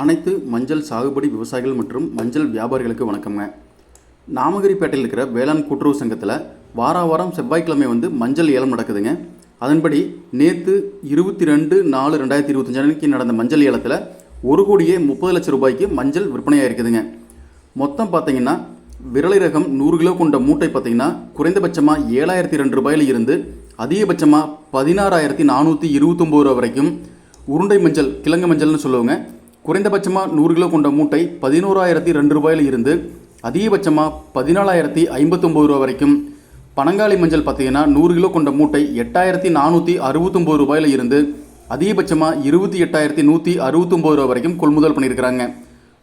அனைத்து மஞ்சள் சாகுபடி விவசாயிகள் மற்றும் மஞ்சள் வியாபாரிகளுக்கு வணக்கம்ங்க. நாமகிரிப்பேட்டையில் இருக்கிற வேளாண் கூட்டுறவு சங்கத்தில் வார வாரம் செவ்வாய்க்கிழமை வந்து மஞ்சள் ஏலம் நடக்குதுங்க. அதன்படி நேற்று இருபத்தி ரெண்டு நாலு ரெண்டாயிரத்தி இருபத்தஞ்சு அன்னைக்கு நடந்த மஞ்சள் ஏலத்தில் ஒரு கோடியே முப்பது லட்சம் ரூபாய்க்கு மஞ்சள் விற்பனையாக இருக்குதுங்க மொத்தம் பார்த்தீங்கன்னா விரலை ரகம் நூறு கிலோ கொண்ட மூட்டை பார்த்தீங்கன்னா குறைந்தபட்சமாக ஏழாயிரத்தி ரெண்டு ரூபாயில் இருந்து அதிகபட்சமாக பதினாறாயிரத்தி நானூற்றி இருபத்தொம்போது ரூபா வரைக்கும் உருண்டை மஞ்சள் கிழங்கு மஞ்சள்னு சொல்லுவாங்க. குறைந்தபட்சமாக நூறு கிலோ கொண்ட மூட்டை பதினோராயிரத்தி ரெண்டு ரூபாயில இருந்து அதிகபட்சமாக பதினாலாயிரத்தி ஐம்பத்தொம்போது ரூபா வரைக்கும். பனங்காளி மஞ்சள் பார்த்தீங்கன்னா நூறு கிலோ கொண்ட மூட்டை எட்டாயிரத்தி நானூற்றி அறுபத்தொம்போது ரூபாயில இருந்து அதிகபட்சமாக இருபத்தி எட்டாயிரத்தி நூற்றி அறுபத்தொம்பது ரூபா வரைக்கும் கொள்முதல் பண்ணியிருக்கிறாங்க.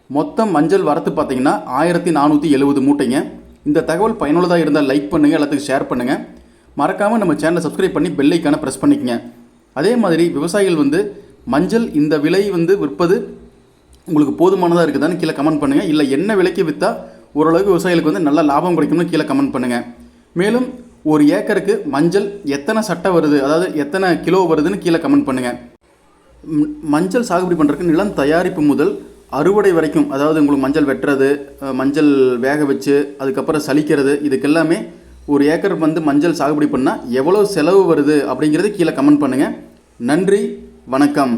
மொத்தம் மஞ்சள் வரத்து பார்த்தீங்கன்னா ஆயிரத்தி நானூற்றி எழுபது மூட்டைங்க. இந்த தகவல் பயனுள்ளதாக இருந்தால் லைக் பண்ணுங்கள் எல்லாத்துக்கும் ஷேர் பண்ணுங்கள் மறக்காமல் நம்ம சேனலை சப்ஸ்கிரைப் பண்ணி பெல்லைக்கான ப்ரெஸ் பண்ணிக்கங்க. அதே மாதிரி விவசாயிகள் வந்து மஞ்சள் இந்த விலை வந்து விற்பது உங்களுக்கு போதுமானதாக இருக்குதான்னு கீழே கமெண்ட் பண்ணுங்கள் இல்லை என்ன விலைக்கு விற்றா ஓரளவுக்கு விவசாயிகளுக்கு வந்து நல்ல லாபம் கிடைக்கும்னு கீழே கமெண்ட் பண்ணுங்கள் மேலும் ஒரு ஏக்கருக்கு மஞ்சள் எத்தனை சட்டை வருது அதாவது எத்தனை கிலோ வருதுன்னு கீழே கமெண்ட் பண்ணுங்கள் மஞ்சள் சாகுபடி பண்ணுறதுக்கு நிலம் தயாரிப்பு முதல் அறுவடை வரைக்கும் அதாவது உங்களுக்கு மஞ்சள் வெட்டுறது மஞ்சள் வேக வச்சு அதுக்கப்புறம் சலிக்கிறது இதுக்கெல்லாமே ஒரு ஏக்கர் வந்து மஞ்சள் சாகுபடி பண்ணால் எவ்வளோ செலவு வருது அப்படிங்கிறது கீழே கமெண்ட் பண்ணுங்கள் நன்றி வணக்கம்.